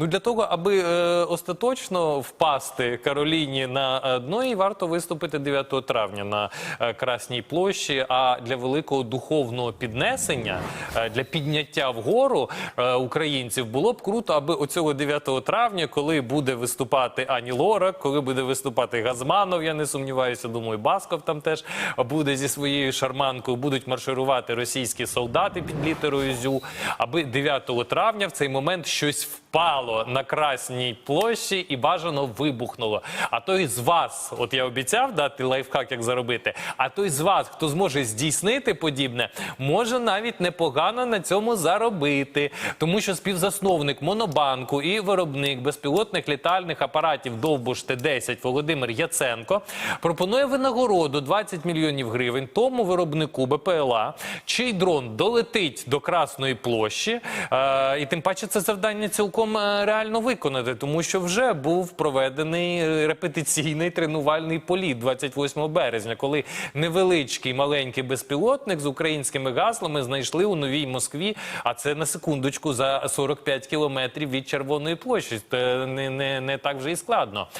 Ну для того, аби е, остаточно впасти Кароліні на дно, їй варто виступити 9 травня на е, Красній площі. А для великого духовного піднесення, е, для підняття вгору е, українців було б круто, аби оцього 9 травня, коли буде виступати Ані Лорак, коли буде виступати Газманов, я не сумніваюся, думаю, Басков там теж буде зі своєю шарманкою, будуть марширувати російські солдати під літерою ЗЮ, аби 9 травня в цей момент щось впало на Красній площі і бажано вибухнуло. А той з вас, от я обіцяв дати лайфхак, як заробити. А той з вас, хто зможе здійснити подібне, може навіть непогано на цьому заробити, тому що співзасновник Монобанку і виробник безпілотних літальних апаратів Довбуш Т-10 Володимир Яценко пропонує винагороду 20 мільйонів гривень тому виробнику БПЛА, чий дрон долетить до Красної площі, е, і тим паче це завдання цілком е, реально виконати, тому що вже був проведений е, репетиційний тренувальний політ 28 березня, коли невеличкий маленький безпілотник з українськими гаслами знайшли у новій Москві. А це на секундочку за 45 кілометрів від Червоної площі. Це не, не, не так вже і складно.